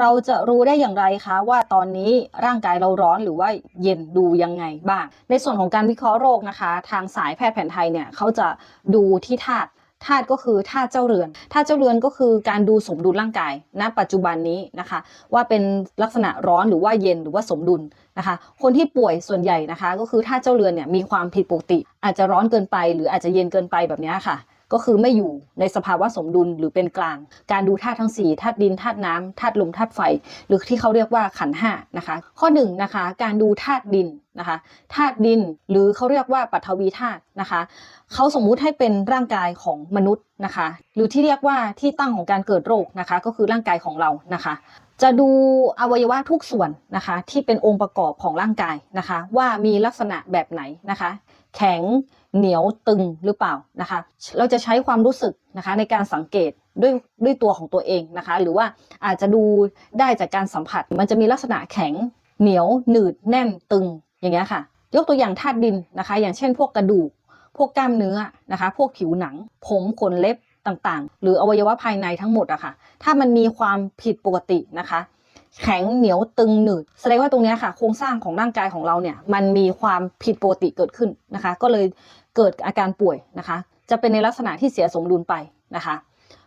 เราจะรู้ได้อย่างไรคะว่าตอนนี้ร่างกายเราร้อนหรือว่าเย็นดูยังไงบ้าง ในส่วนของการวิเคราะห์โรคนะคะ ทางสายแพทย์แผนไทยเนี่ยเขาจะดูที่ธาตุธาตุก็คือธาตุเจ้าเรือนธาตุเจ้าเรือนก็คือการดูสมดุลร่างกายณปัจจุบันนี้นะคะ ว่าเป็นลักษณะร้อนหรือว่าเย็นหรือว่าสมดุลนะคะ คนที่ป่วยส่วนใหญ่นะคะ ก็คือธาตุเจ้าเรือนเนี่ยมีความผิดปกติ อาจจะร้อนเกินไป หรืออาจจะเย็นเกินไปแบบนี้ค่ะ ก็คือไม่อยู่ในสภาวะสมดุลหรือเป็นกลาง การดูธาตุทั้ง4ธาตุดินธาตุน้ำธาตุลมธาตุไฟ หรือที่เขาเรียกว่าขันห้านะคะ ข้อ1นงนะคะการดูธาตุดินนะคะธาตุดินหรือเขาเรียกว่าปัทวีธาตุนะคะเขาสมมุติให้เป็นร่างกายของมนุษย์นะคะ หรือที่เรียกว่าที่ตั้งของการเกิดโรคนะคะก็คือร่างกายของเรานะคะจะดูอวัยวะทุกส่วนนะคะที่เป็นองค์ประกอบของร่างกายนะคะ ว่ามีลักษณะแบบไหนนะคะ แข็ง เหนียวตึงหรือเปล่านะคะ เราจะใช้ความรู้สึกนะคะในการสังเกตด้วยด้วยตัวของตัวเองนะคะ หรือว่าอาจจะดูได้จากการสัมผัส มันจะมีลักษณะแข็ง เหนียวหนืดแน่นตึงอย่างเงี้ยค่ะ ยกตัวอย่างธาตุดินนะคะ อย่างเช่น พวกกระดูก พวกกล้ามเนื้อนะคะ พวกผิวหนัง ผมขนเล็บต่างๆ หรืออวัยวะภายในทั้งหมดอะค่ะ ถ้ามันมีความผิดปกตินะคะ แข็งเหนียวตึงหนืด แสดงว่าตรงเนี้ยค่ะ โครงสร้างของร่างกายของเราเนี่ย มันมีความผิดปกติเกิดขึ้นนะคะ ก็เลย เกิดอาการป่วยนะคะ จะเป็นในลักษณะที่เสียสมดุลไปนะคะ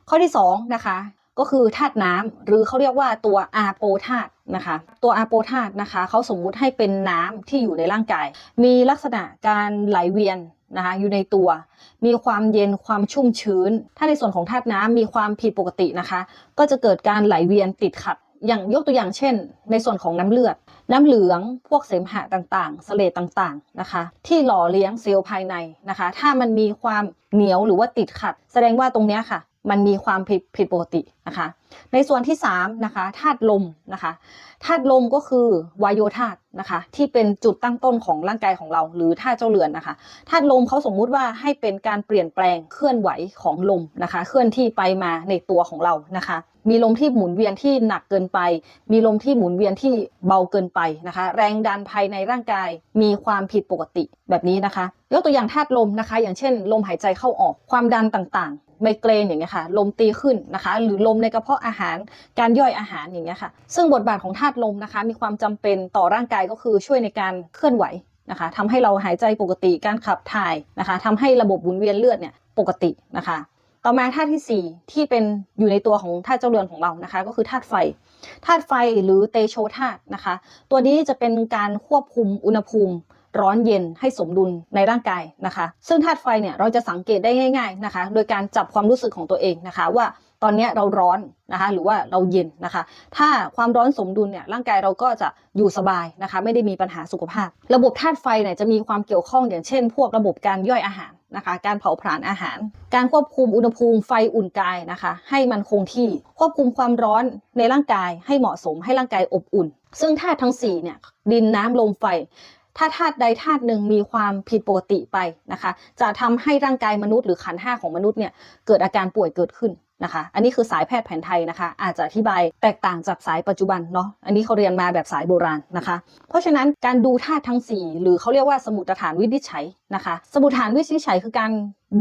ข้อที่สองนะคะก็คือธาตุน้ำหรือเขาเรียกว่าตัวอาโปธาตุนะคะ ตัวอาโปธาตุนะคะเขาสมมุติให้เป็นน้ำที่อยู่ในร่างกาย มีลักษณะการไหลเวียนนะคะอยู่ในตัว มีความเย็นความชุ่มชื้น ถ้าในส่วนของธาตุน้ำมีความผิดปกตินะคะ ก็จะเกิดการไหลเวียนติดขัด อย่างยกตัวอย่างเช่น ในส่วนของน้ำเลือด น้ำเหลืองพวกเสมหะต่างๆสเลตต่างๆนะคะ ที่หล่อเลี้ยงเซลล์ภายในนะคะ ถ้ามันมีความเหนียวหรือว่าติดขัด แสดงว่าตรงเนี้ยค่ะ มันมีความผิดผิดปกตินะคะ ในส่วนที่3นะคะธาตุลมนะคะธาตุลมก็คือวายโยธาตุนะคะที่เป็นจุดตั้งต้นของร่างกายของเรา หรือธาตุเจ้าเรือนนะคะธาตุลมเขาสมมุติว่าให้เป็นการเปลี่ยนแปลงเคลื่อนไหวของลมนะคะ เคลื่อนที่ไปมาในตัวของเรานะคะ มีลมที่หมุนเวียนที่หนักเกินไป มีลมที่หมุนเวียนที่เบาเกินไปนะคะ แรงดันภายในร่างกายมีความผิดปกติแบบนี้นะคะยกตัวอย่างธาตุลมนะคะ อย่างเช่น ลมหายใจเข้าออกความดันต่าง ไมเกรนอย่างเงี้ยค่ะ ลมตีขึ้นนะคะ หรือลมในกระเพาะอาหาร การย่อยอาหารอย่างเงี้ยค่ะ ซึ่งบทบาทของธาตุลมนะคะ มีความจำเป็นต่อร่างกายก็คือช่วยในการเคลื่อนไหวนะคะทำให้เราหายใจปกติ การขับถ่ายนะคะทำให้ระบบหมุนเวียนเลือดเนี่ยปกตินะคะ ต่อมาธาตุที่ 4 ที่เป็นอยู่ในตัวของธาตุเจ้าเรือนของเรานะคะ ก็คือธาตุไฟ ธาตุไฟหรือเตโชธาตุนะคะ ตัวนี้จะเป็นการควบคุมอุณหภูมิ ร้อนเย็นให้สมดุลในร่างกายนะคะ ซึ่งธาตุไฟเนี่ยเราจะสังเกตได้ง่าย ๆนะคะ โดยการจับความรู้สึกของตัวเองนะคะ ว่าตอนนี้เราร้อนนะคะหรือว่าเราเย็นนะคะ ถ้าความร้อนสมดุลเนี่ยร่างกายเราก็จะอยู่สบายนะคะ ไม่ได้มีปัญหาสุขภาพ ระบบธาตุไฟเนี่ยจะมีความเกี่ยวข้องอย่างเช่น พวกระบบการย่อยอาหารนะคะ การเผาผลาญอาหาร การควบคุมอุณหภูมิไฟอุ่นกายนะคะ ให้มันคงที่ควบคุมความร้อนในร่างกายให้เหมาะสมให้ร่างกายอบอุ่น ซึ่งธาตุทั้ง4เนี่ยดินน้ำลมไฟ ถ้าธาตุใดธาตุหนึ่งมีความผิดปกติไปนะคะ จะทำให้ร่างกายมนุษย์หรือขันห้าของมนุษย์เนี่ยเกิดอาการป่วยเกิดขึ้นนะคะ อันนี้คือสายแพทย์แผนไทยนะคะ อาจจะอธิบายแตกต่างจากสายปัจจุบันเนาะ อันนี้เขาเรียนมาแบบสายโบราณนะคะ เพราะฉะนั้นการดูธาตุทั้ง 4 หรือเขาเรียกว่าสมุดฐานวินิจฉัยนะคะ สมุดฐานวินิจฉัยคือการ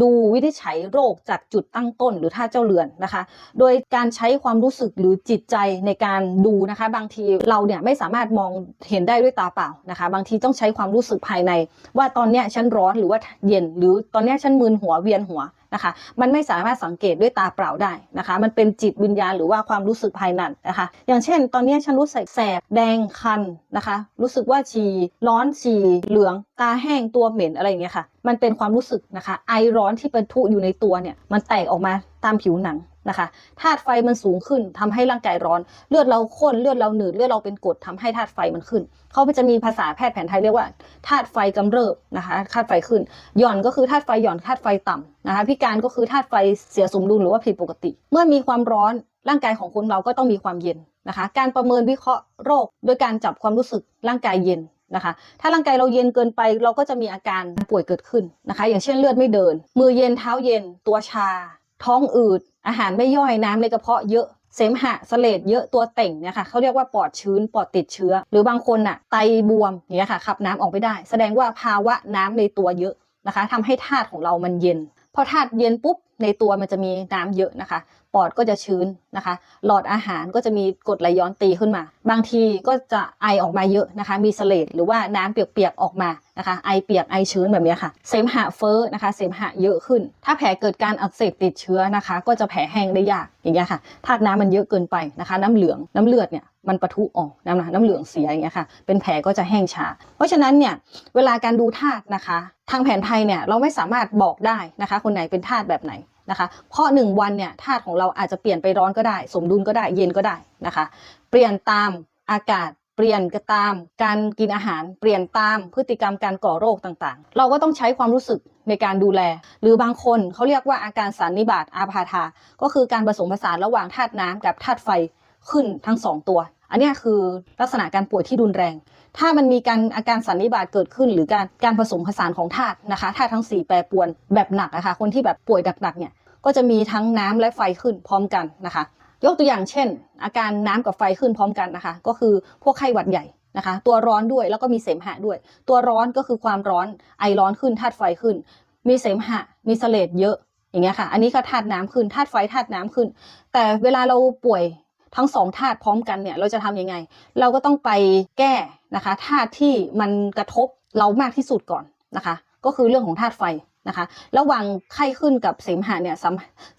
ดูวินิจฉัยโรคจากจุดตั้งต้นหรือธาเจ้าเรือนนะคะ โดยการใช้ความรู้สึกหรือจิตใจในการดูนะคะ บางทีเราเนี่ยไม่สามารถมองเห็นได้ด้วยตาเปล่านะคะ บางทีต้องใช้ความรู้สึกภายใน ว่าตอนเนี้ยฉันร้อนหรือว่าเย็น หรือตอนเนี้ยฉันมึนหัวเวียนหัวนะคะ มันไม่สามารถสังเกตด้วยตาเปล่าได้นะคะ มันเป็นจิตวิญญาณหรือว่าความรู้สึกภายในนะคะ อย่างเช่น ตอนนี้ฉันรู้สึกแสบแดงคันนะคะ รู้สึกว่าฉี่ร้อนฉี่เหลืองตาแห้งตัวเหม็นอะไรอย่างเงี้ยค่ะ มันเป็นความรู้สึกนะคะ ไอร้อนที่เป็นทุอยู่ในตัวเนี่ย มันแตกออกมาตามผิวหนังนะคะธาตุไฟมันสูงขึ้นทำให้ร่างกายร้อน เลือดเราข้นเลือดเราหนืดเลือดเราเป็นกรดทำให้ธาตุไฟมันขึ้น เขาจะมีภาษาแพทย์แผนไทยเรียกว่าธาตุไฟกำเริบนะคะธาตุไฟขึ้น หย่อนก็คือธาตุไฟหย่อนธาตุไฟต่ำนะคะพิการก็คือธาตุไฟเสียสมดุลหรือว่าผิดปกติ เมื่อมีความร้อนร่างกายของคนเราก็ต้องมีความเย็นนะคะ การประเมินวิเคราะห์โรค โดยการจับความรู้สึกร่างกายเย็น นะคะ ถ้าร่างกายเราเย็นเกินไปเราก็จะมีอาการป่วยเกิดขึ้นนะคะ อย่างเช่นเลือดไม่เดิน มือเย็นเท้าเย็น ตัวชา ท้องอืด อาหารไม่ย่อยน้ำในกระเพาะเยอะเสมหะเสลดเยอะตัวเต่งเนี่ยค่ะเขาเรียกว่าปอดชื้นปอดติดเชื้อ หรือบางคนน่ะไตบวมเนี่ยค่ะขับน้ำออกไม่ได้ แสดงว่าภาวะน้ำในตัวเยอะนะคะทำให้ธาตุของเรามันเย็น พอธาตุเย็นปุ๊บในตัวมันจะมีน้ำเยอะนะคะ ปอดก็จะชื้นนะคะ หลอดอาหารก็จะมีกรดไหลย้อนตีขึ้นมา บางทีก็จะไอออกมาเยอะนะคะ มีเสลดหรือว่าน้ำเปียกๆออกมานะคะ ไอเปียกไอชื้นแบบนี้ค่ะ เสมหะเฟ้อนะคะ เสมหะเยอะขึ้น ถ้าแผลเกิดการอักเสบติดเชื้อนะคะ ก็จะแผลแห้งได้ยากอย่างเงี้ยค่ะธาตุน้ำมันเยอะเกินไปนะคะ น้ำเหลืองน้ำเลือดเนี่ยมันปะทุออกน้ำน้ำเหลืองเสียอย่างเงี้ยค่ะ เป็นแผลก็จะแห้งช้า เพราะฉะนั้นเนี่ยเวลาการดูธาตุนะคะ ทางแผนไทยเนี่ยเราไม่สามารถบอกได้นะคะ คนไหนเป็นธาตุแบบไหน นะคะ เพราะหนึ่งวันเนี่ยธาตุของเราอาจจะเปลี่ยนไปร้อนก็ได้ สมดุลก็ได้เย็นก็ได้นะคะ เปลี่ยนตามอากาศเปลี่ยนก็ตามการกินอาหารเปลี่ยนตามพฤติกรรมการก่อโรคต่างๆ เราก็ต้องใช้ความรู้สึกในการดูแล หรือบางคนเขาเรียกว่าอาการสันนิบาตอาพาธาก็คือการผสมผสานระหว่างธาตุน้ำกับธาตุไฟขึ้นทั้งสองตัว อันนี้คือลักษณะการป่วยที่รุนแรง ถ้ามันมีการอาการสันนิบาตเกิดขึ้น หรือการการผสมผสานของธาตุนะคะธาตุทั้งสี่แปรปรวนแบบหนักนะคะคนที่แบบป่วยหนักๆเนี่ยก็จะมีทั้งน้ำและไฟขึ้นพร้อมกันนะคะ ยกตัวอย่างเช่น อาการน้ำกับไฟขึ้นพร้อมกันนะคะ ก็คือพวกไข้หวัดใหญ่นะคะ ตัวร้อนด้วยแล้วก็มีเสมหะด้วย ตัวร้อนก็คือความร้อนไอร้อนขึ้นธาตุไฟขึ้น มีเสมหะ มีเสลดเยอะอย่างเงี้ยค่ะ อันนี้ก็ธาตุน้ำขึ้นธาตุไฟธาตุน้ำขึ้น แต่เวลาเราป่วยทั้งสองธาตุพร้อมกันเนี่ยเราจะทำยังไง เราก็ต้องไปแก้ นะคะธาตุที่มันกระทบเรามากที่สุดก่อนนะคะ ก็คือเรื่องของธาตุไฟนะคะระหว่างไข้ขึ้นกับเสมหะเนี่ย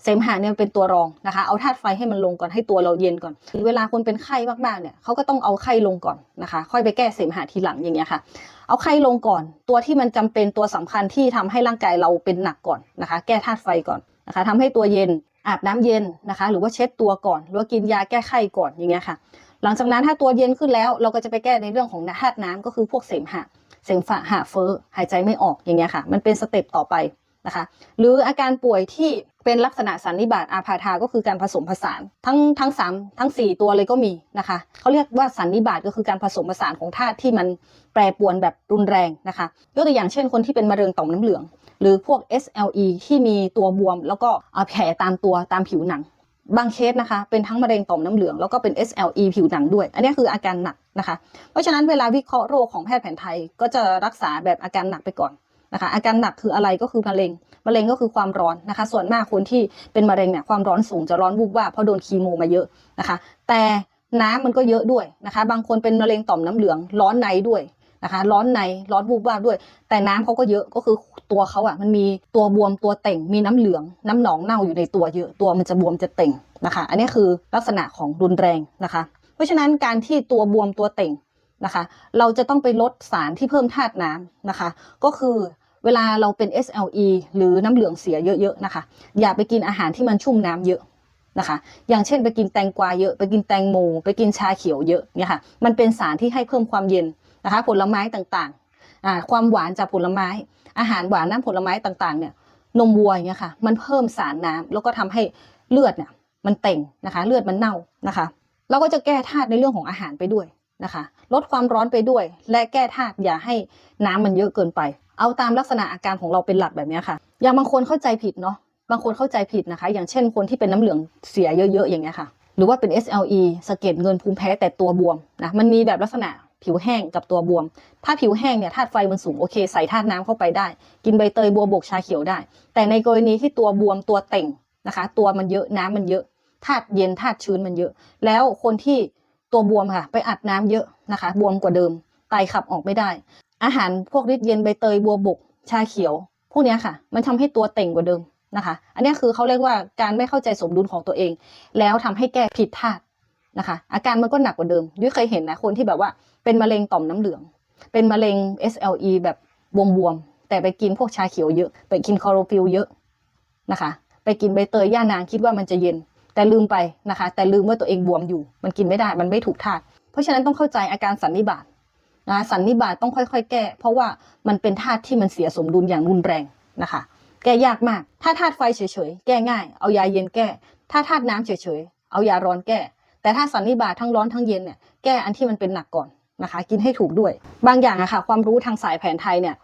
เสมหะเนี่ยเป็นตัวรองนะคะ เอาธาตุไฟให้มันลงก่อนให้ตัวเราเย็นก่อน เวลาคนเป็นไข้มากๆเนี่ยเขาก็ต้องเอาไข้ลงก่อนนะคะ ค่อยไปแก้เสมหะทีหลังอย่างเงี้ยค่ะ เอาไข้ลงก่อน ตัวที่มันจำเป็นตัวสำคัญที่ทำให้ร่างกายเราเป็นหนักก่อนนะคะ แก้ธาตุไฟก่อนนะคะทำให้ตัวเย็นอาบน้ำเย็นนะคะ หรือว่าเช็ดตัวก่อน หรือว่ากินยาแก้ไข้ก่อนอย่างเงี้ยค่ะ หลังจากนั้นถ้าตัวเย็นขึ้นแล้วเราก็จะไปแก้ในเรื่องของธาตุน้ำก็คือพวกเสมหะเสมหะเฟอ้อหายใจไม่ออกอย่างเงี้ยค่ะ มันเป็นสเต็ปต่อไปนะคะ หรืออาการป่วยที่เป็นลักษณะสันนิบาตอาพาธาก็คือการผสมผสานทั้งทั้งสามทั้งสี่ตัวเลยก็มีนะคะเขาเรียกว่าสันนิบาตก็คือการผสมผสานของธาตุที่มันแปรปรวนแบบรุนแรงนะคะยกตัวอย่างเช่นคนที่เป็นมะเร็งต่อมน้ำเหลือง หรือพวก SLE ที่มีตัวบวม แล้วก็แผลตามตัวตามผิวหนัง บางเคสนะคะเป็นทั้งมะเร็งต่อมน้ำเหลืองแล้วก็เป็น SLE ผิวหนังด้วย อันนี้คืออาการหนักนะคะ เพราะฉะนั้นเวลาวิเคราะห์โรคของแพทย์แผนไทยก็จะรักษาแบบอาการหนักไปก่อนนะคะอาการหนักคืออะไรก็คือมะเร็งมะเร็งก็คือความร้อนนะคะ ส่วนมากคนที่เป็นมะเร็งเนี่ยความร้อนสูงจะร้อนวูบว่าบเพราะโดนคีโมมาเยอะนะคะ แต่น้ำมันก็เยอะด้วยนะคะ บางคนเป็นมะเร็งต่อมน้ำเหลืองร้อนในด้วย นะคะ ร้อนในร้อนวูบวาบด้วย แต่น้ำเขาก็เยอะก็คือตัวเขาอะมันมีตัวบวมตัวเต่ง มีน้ำเหลือง น้ำหนองเน่าอยู่ในตัวเยอะ ตัวมันจะบวมจะเต่งนะคะ อันนี้คือลักษณะของรุนแรงนะคะ เพราะฉะนั้นการที่ตัวบวมตัวเต่งนะคะ เราจะต้องไปลดสารที่เพิ่มธาตุน้ำนะคะ ก็คือเวลาเราเป็น SLE หรือน้ำเหลืองเสียเยอะๆนะคะ อย่าไปกินอาหารที่มันชุ่มน้ำเยอะ นะคะ อย่างเช่นไปกินแตงกวาเยอะ ไปกินแตงโม ไปกินชาเขียวเยอะเนี่ยค่ะ มันเป็นสารที่ให้เพิ่มความเย็นนะคะ ผลไม้ต่างๆอ่าความหวานจากผลไม้ อาหารหวานน้ำผลไม้ต่างๆเนี่ย นมวัวเงี้ยค่ะ มันเพิ่มสารน้ำแล้วก็ทำให้เลือดเนี่ยมันเต่งนะคะ เลือดมันเน่านะคะ เราก็จะแก้ธาตุในเรื่องของอาหารไปด้วยนะคะ ลดความร้อนไปด้วย และแก้ธาตุอย่าให้น้ำมันเยอะเกินไป เอาตามลักษณะอาการของเราเป็นหลักแบบนี้ค่ะ อย่างบางคนเข้าใจผิดเนาะ บางคนเข้าใจผิดนะคะ อย่างเช่นคนที่เป็นน้ำเหลืองเสียเยอะๆอย่างเงี้ยค่ะ หรือว่าเป็น SLE สะเก็ดเงินภูมิแพ้แต่ตัวบวมนะ มันมีแบบลักษณะผิวแห้งกับตัวบวม ถ้าผิวแห้งเนี่ยธาตุไฟมันสูงโอเคใส่ธาตุน้ำเข้าไปได้ กินใบเตยบัวบกชาเขียวได้ แต่ในกรณีที่ตัวบวมตัวเต่งนะคะ ตัวมันเยอะน้ำมันเยอะธาตุเย็นธาตุชื้นมันเยอะ แล้วคนที่ตัวบวมค่ะ ไปอัดน้ำเยอะนะคะ บวมกว่าเดิมไตขับออกไม่ได้ อาหารพวกฤทธิ์เย็นใบเตยบัวบกชาเขียว พวกนี้ค่ะ มันทำให้ตัวเต่งกว่าเดิม นะคะ อันนี้คือเขาเรียกว่าการไม่เข้าใจสมดุลของตัวเอง แล้วทำให้แก้ผิดธาตุนะคะ อาการมันก็หนักกว่าเดิมยุ้ยเคยเห็นนะคนที่แบบว่าเป็นมะเร็งต่อมน้ำเหลือง เป็นมะเร็ง SLE แบบบวมๆแต่ไปกินพวกชาเขียวเยอะ ไปกินคอโรฟิลเยอะนะคะ ไปกินใบเตยย่านางคิดว่ามันจะเย็น แต่ลืมไปนะคะ แต่ลืมว่าตัวเองบวมอยู่ มันกินไม่ได้มันไม่ถูกธาตุเพราะฉะนั้นต้องเข้าใจอาการสันนิบาตนะสันนิบาตต้องค่อยๆ แก้ เพราะว่ามันเป็นธาตุที่มันเสียสมดุลอย่างรุนแรงนะคะ แก้ยากมาก ถ้าธาตุไฟเฉยๆ แก้ง่าย เอายาเย็นแก้ ถ้าธาตุน้ำเฉยๆ เอายาร้อนแก้ แต่ถ้าสันนิบาตทั้งร้อนทั้งเย็นเนี่ย แก้อันที่มันเป็นหนักก่อนนะคะ กินให้ถูกด้วย บางอย่างอะค่ะ ความรู้ทางสายแผนไทยเนี่ย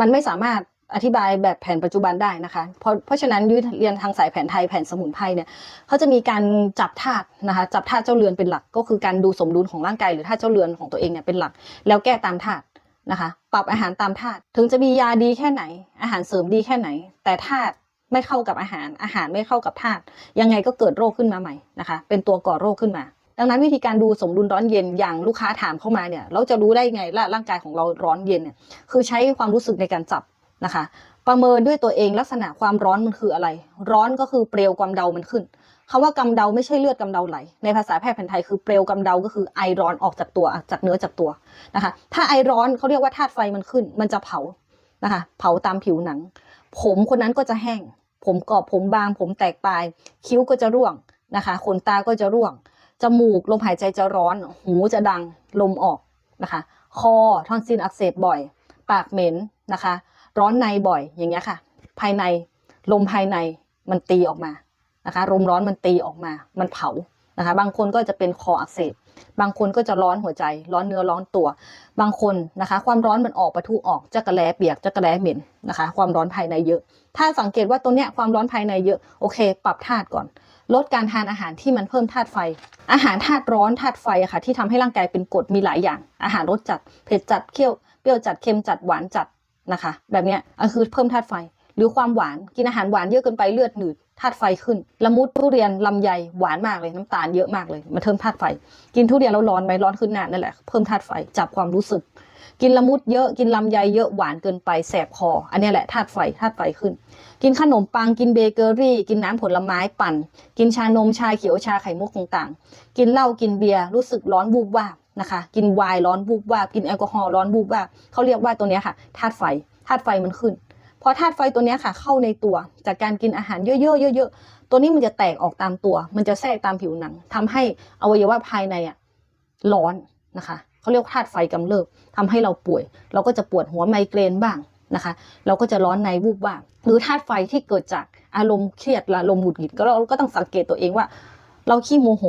มันไม่สามารถอธิบายแบบแผนปัจจุบันได้นะคะ เพราะเพราะฉะนั้นยุ้ยเรียนทางสายแผนไทยแผนสมุนไพรเนี่ยเขาจะมีการจับธาตุนะคะ จับธาตุเจ้าเรือนเป็นหลัก ก็คือการดูสมดุลของร่างกายหรือธาตุเจ้าเรือนของตัวเองเนี่ยเป็นหลัก แล้วแก้ตามธาตุ นะคะ ปรับอาหารตามธาตุถึงจะมียาดีแค่ไหน อาหารเสริมดีแค่ไหน แต่ธาตุไม่เข้ากับอาหาร อาหารไม่เข้ากับธาตุยังไงก็เกิดโรคขึ้นมาใหม่นะคะ เป็นตัวก่อโรคขึ้นมา ดังนั้นวิธีการดูสมดุลร้อนเย็นอย่างลูกค้าถามเข้ามาเนี่ย เราจะรู้ได้ไงว่าร่างกายของเราร้อนเย็นเนี่ยคือใช้ความรู้สึกในการจับนะคะ ประเมินด้วยตัวเองลักษณะความร้อนมันคืออะไร ร้อนก็คือเปลวความเดามันขึ้น คำว่ากำเดาไม่ใช่เลือดกำเดาไหล ในภาษาแพทย์แผนไทยคือเปลวกำเดาก็คือไอร้อนออกจากตัวจากเนื้อจากตัวนะคะ ถ้าไอร้อนเขาเรียกว่าธาตุไฟมันขึ้น มันจะเผานะคะ เผาตามผิวหนัง ผมคนนั้นก็จะแห้ง ผมกรอบผมบาง ผมแตกปลาย คิ้วก็จะร่วงนะคะขนตาก็จะร่วง จมูกลมหายใจจะร้อน หูจะดังลมออกนะคะ คอทอนซิลอักเสบบ่อย ปากเหม็นนะคะ ร้อนในบ่อยอย่างเงี้ยค่ะ ภายในลมภายในมันตีออกมา นะคะลมร้อนมันตีออกมา มันเผานะคะ บางคนก็จะเป็นคออักเสบบางคนก็จะร้อนหัวใจ ร้อนเนื้อร้อนตัว บางคนนะคะ ความร้อนมันออกประทุออกจักระแลเปียกจักระแลเหม็นนะคะ ความร้อนภายในเยอะ ถ้าสังเกตว่าตัวเนี้ยความร้อนภายในเยอะโอเค ปรับธาตุก่อน ลดการทานอาหารที่มันเพิ่มธาตุไฟ อาหารธาตุร้อนธาตุไฟอะค่ะที่ทำให้ร่างกายเป็นกรดมีหลายอย่าง อาหารรสจัดเผ็ดจัดเคี่ยวเปรี้ยวจัดเค็มจัดหวานจัดนะคะ แบบเนี้ยอันคือเพิ่มธาตุไฟ รือความหวานกินอาหารหวานเยอะเกินไปเลือดหนืดธาตุไฟขึ้นละมุดทุเรียนลำไยหวานมากเลยน้ำตาลเยอะมากเลยมันเพิ่มธาตุไฟ กินทุเรียนแล้วร้อนไหมร้อนขึ้นหนานั่นแหละเพิ่มธาตุไฟจับความรู้สึก กินละมุดเยอะกินลำไยเยอะหวานเกินไปแสบคอ อันนี้แหละธาตุไฟธาตุไฟขึ้น กินขนมปังกินเบเกอรี่ กินน้ำผลไม้ปั่น กินชานมชาเขียวชาไข่มุกต่างๆ กินเหล้ากินเบียร์รู้สึกร้อนวูบวาบนะคะกินไวน์ร้อนวูบวาบกินแอลกอฮอล์ร้อนวูบวาบเขาเรียกว่าตัวนี้ค่ะธาตุไฟธาตุไฟมันขึ้น พอธาตุไฟตัวนี้ค่ะเข้าในตัว จากการกินอาหารเยอะๆเยอะๆตัวนี้มันจะแตกออกตามตัว มันจะแทรกตามผิวหนังทำให้อวัยวะภายในอะร้อนนะคะเขาเรียกธาตุไฟกำเริบทำให้เราป่วย เราก็จะปวดหัวไมเกรนบ้างนะคะ เราก็จะร้อนในวูบวาบหรือธาตุไฟที่เกิดจากอารมณ์เครียดละอารมณ์หงุดหงิดก็เราก็ต้องสังเกตตัวเองว่า เราขี้โมโห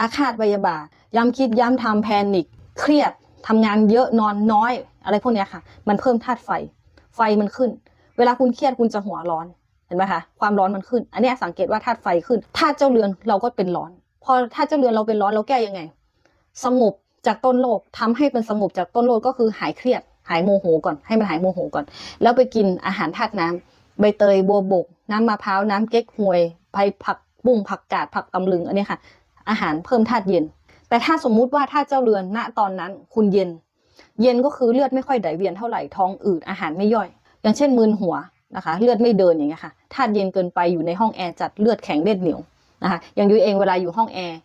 อาฆาตพยาบาทย้ำคิดย้ำทำแพนิคเครียดทำงานเยอะนอนน้อย อะไรพวกนี้ค่ะ มันเพิ่มธาตุไฟ ไฟมันขึ้น เวลาคุณเครียดคุณจะหัวร้อนเห็นไหมคะความร้อนมันขึ้น อันนี้สังเกตว่าธาตุไฟขึ้นธาตุเจ้าเรือนเราก็เป็นร้อน พอธาตุเจ้าเรือนเราเป็นร้อนเราแก้ยังไง สงบจากต้นโลกทำให้เป็นสงบจากต้นโลกก็คือหายเครียด หายโมโหก่อนให้มันหายโมโหก่อน แล้วไปกินอาหารธาตุน้ำใบเตยบัวบก น้ำมะพร้าวน้ำเก๊กฮวยไผ่ผักบุ้งผักกาดผักตำลึงอันนี้ค่ะ อาหารเพิ่มธาตุเย็น แต่ถ้าสมมุติว่าธาตุเจ้าเรือนณตอนนั้นคุณเย็น เย็นก็คือเลือดไม่ค่อยไหลเวียนเท่าไหร่ท้องอืดอาหารไม่ย่อย อย่างเช่นมึนหัวนะคะ เลือดไม่เดินอย่างเงี้ยค่ะธาตุเย็นเกินไปอยู่ในห้องแอร์จัดเลือดแข็งเลือดเหนียวนะคะอย่างยูเองเวลาอยู่ห้องแอร์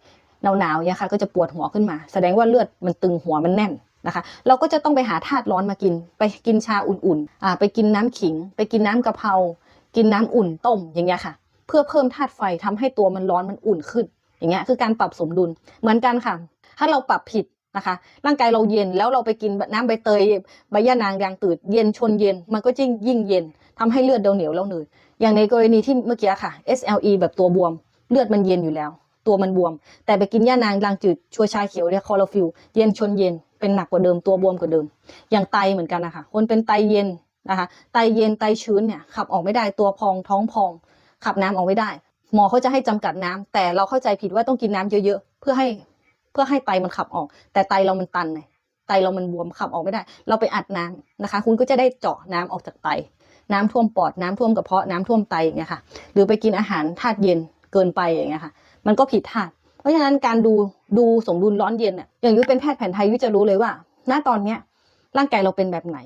หนาวๆเนี่ยค่ะก็จะปวดหัวขึ้นมา แสดงว่าเลือดมันตึงหัวมันแน่นนะคะ เราก็จะต้องไปหาธาตุร้อนมากิน ไปกินชาอุ่นๆอ่าไปกินน้ำขิง ไปกินน้ำกะเพรากินน้ำอุ่นต้มอย่างเงี้ยค่ะ เพื่อเพิ่มธาตุไฟทำให้ตัวมันร้อนมันอุ่นขึ้น อย่างเงี้ยคือการปรับสมดุลเหมือนกันค่ะ ถ้าเราปรับผิด นะคะ ร่างกายเราเย็นแล้วเราไปกินน้ำใบเตยใบย่านางยางตืดเย็นชนเย็น มันก็ยิ่งยิ่งเย็นทำให้เลือดเราเหนียวแล้วหนืดอย่างในกรณีที่เมื่อกี้ค่ะ SLE แบบตัวบวม เลือดมันเย็นอยู่แล้ว ตัวมันบวม แต่ไปกินย่านางยางจืดชัวชาเขียวเนี่ยคอร์ฟิลเย็นชนเย็นเป็นหนักกว่าเดิมตัวบวมกว่าเดิม อย่างไตเหมือนกันนะคะคนเป็นไตเย็นนะคะไตเย็นไตชื้นเนี่ยขับออกไม่ได้ตัวพองท้องพอง ขับน้ำออกไม่ได้ หมอเขาจะให้จำกัดน้ำแต่เราเข้าใจผิดว่าต้องกินน้ำเยอะๆ เพื่อให้ เพื่อให้ไตมันขับออก แต่ไตเรามันตันไงไตเรามันบวมขับออกไม่ได้ เราไปอัดน้ำนะคะ คุณก็จะได้เจาะน้ำออกจากไต น้ำท่วมปอดน้ำท่วมกระเพาะน้ำท่วมไตอย่างเงี้ยค่ะ หรือไปกินอาหารธาตุเย็นเกินไปอย่างเงี้ยค่ะ มันก็ผิดธาตุเพราะฉะนั้นการดูดูสมดุลร้อนเย็นเนี่ยอย่างยุ้ยเป็นแพทย์แผนไทยยุ้ยจะรู้เลยว่า ณตอนเนี้ยร่างกายเราเป็นแบบไหน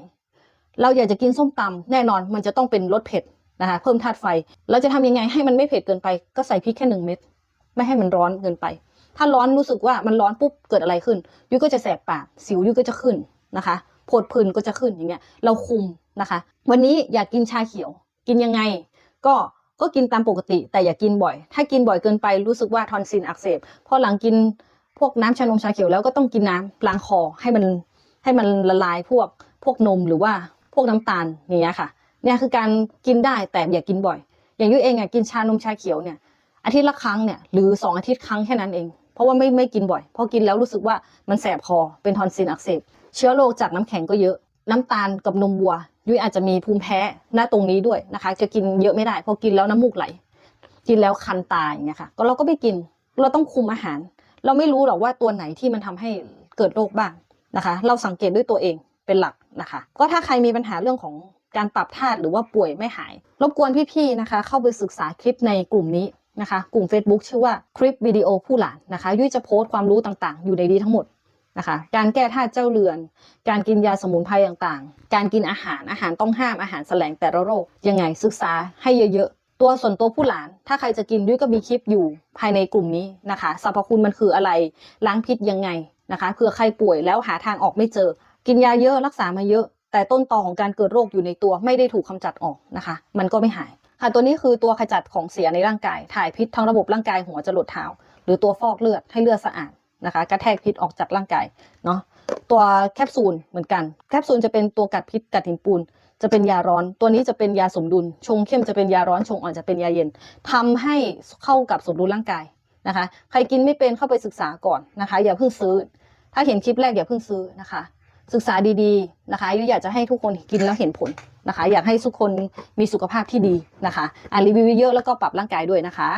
เราอยากจะกินส้มตำแน่นอนมันจะต้องเป็นรสเผ็ดนะคะเพิ่มธาตุไฟ เราจะทำยังไงให้มันไม่เผ็ดเกินไป ก็ใส่พริกแค่หนึ่งเม็ดไม่ให้มันร้อนเกินไป ถ้าร้อนรู้สึกว่ามันร้อนปุ๊บเกิดอะไรขึ้น ยุ้ยก็จะแสบปากสิวยุ้ยก็จะขึ้นนะคะผดผื่นก็จะขึ้นอย่างเงี้ยเราคุมนะคะ วันนี้อยากกินชาเขียว กินยังไง ก็ก็กินตามปกติ แต่อย่ากินบ่อย ถ้ากินบ่อยเกินไปรู้สึกว่าทอนซิลอักเสบพอหลังกินพวกน้ำชานมชาเขียวแล้วก็ต้องกินน้ำล้างคอให้มันให้มันละลายพวกพวกนมหรือว่าพวกน้ำตาลอย่างเงี้ยค่ะเนี่ยคือการกินได้แต่อย่ากินบ่อย อย่างยุ้ยเองอะกินชานมชาเขียวเนี่ยอาทิตย์ละครั้งเนี่ยหรือสองอาทิตย์ครั้งแค่นั้นเอง เพราะว่าไม่ไม่กินบ่อยพอกินแล้วรู้สึกว่ามันแสบคอเป็นทอนซิลอักเสบเชื้อโรคจากน้ำแข็งก็เยอะ น้ำตาลกับนมวัว ยุ้ยอาจจะมีภูมิแพ้หน้าตรงนี้ด้วยนะคะ จะกินเยอะไม่ได้พอกินแล้วน้ำมูกไหล กินแล้วคันตายอย่างเงี้ยค่ะก็เราก็ไม่กินเราต้องคุมอาหาร เราไม่รู้หรอกว่าตัวไหนที่มันทำให้เกิดโรคบ้างนะคะ เราสังเกตด้วยตัวเองเป็นหลักนะคะ ก็ถ้าใครมีปัญหาเรื่องของการปรับธาตุหรือว่าป่วยไม่หาย รบกวนพี่ๆนะคะ เข้าไปศึกษาคลิปในกลุ่มนี้ นะคะ กลุ่ม Facebook ชื่อว่าคลิปวิดีโอผู้หลานนะคะยุ้ยจะโพสต์ความรู้ต่างๆ อยู่ในนี้ทั้งหมดนะคะการแก้ธาตุเจ้าเรือน การกินยาสมุนไพรต่างๆ การกินอาหารอาหารต้องห้ามอาหารแสลงแต่ละโรค ยังไงศึกษาให้เยอะๆ ตัวส่วนตัวผู้หลาน ถ้าใครจะกินยุ้ยก็มีคลิปอยู่ภายในกลุ่มนี้นะคะสรรพคุณมันคืออะไรล้างพิษยังไงนะคะเผื่อใครป่วยแล้วหาทางออกไม่เจอ กินยาเยอะรักษามาเยอะ แต่ต้นตอของการเกิดโรคอยู่ในตัวไม่ได้ถูกกำจัดออกนะคะ มันก็ไม่หาย ค่ะตัวนี้คือตัวขจัดของเสียในร่างกาย ถ่ายพิษทั้งระบบร่างกายหัวจรดเท้า หรือตัวฟอกเลือดให้เลือดสะอาดนะคะ กระแทกพิษออกจากร่างกายเนาะ ตัวแคปซูลเหมือนกัน แคปซูลจะเป็นตัวกัดพิษกัดหินปูน จะเป็นยาร้อน ตัวนี้จะเป็นยาสมดุล ชงเข้มจะเป็นยาร้อน ชงอ่อนจะเป็นยาเย็นทำให้เข้ากับสมดุลร่างกายนะคะ ใครกินไม่เป็นเข้าไปศึกษาก่อนนะคะ อย่าเพิ่งซื้อ ถ้าเห็นคลิปแรกอย่าเพิ่งซื้อนะคะ ศึกษาดีๆนะคะยุ้ยอยากจะให้ทุกคนกินแล้วเห็นผลนะคะ อยากให้ทุกคนมีสุขภาพที่ดีนะคะอ่านรีวิวเยอะแล้วก็ปรับร่างกายด้วยนะคะ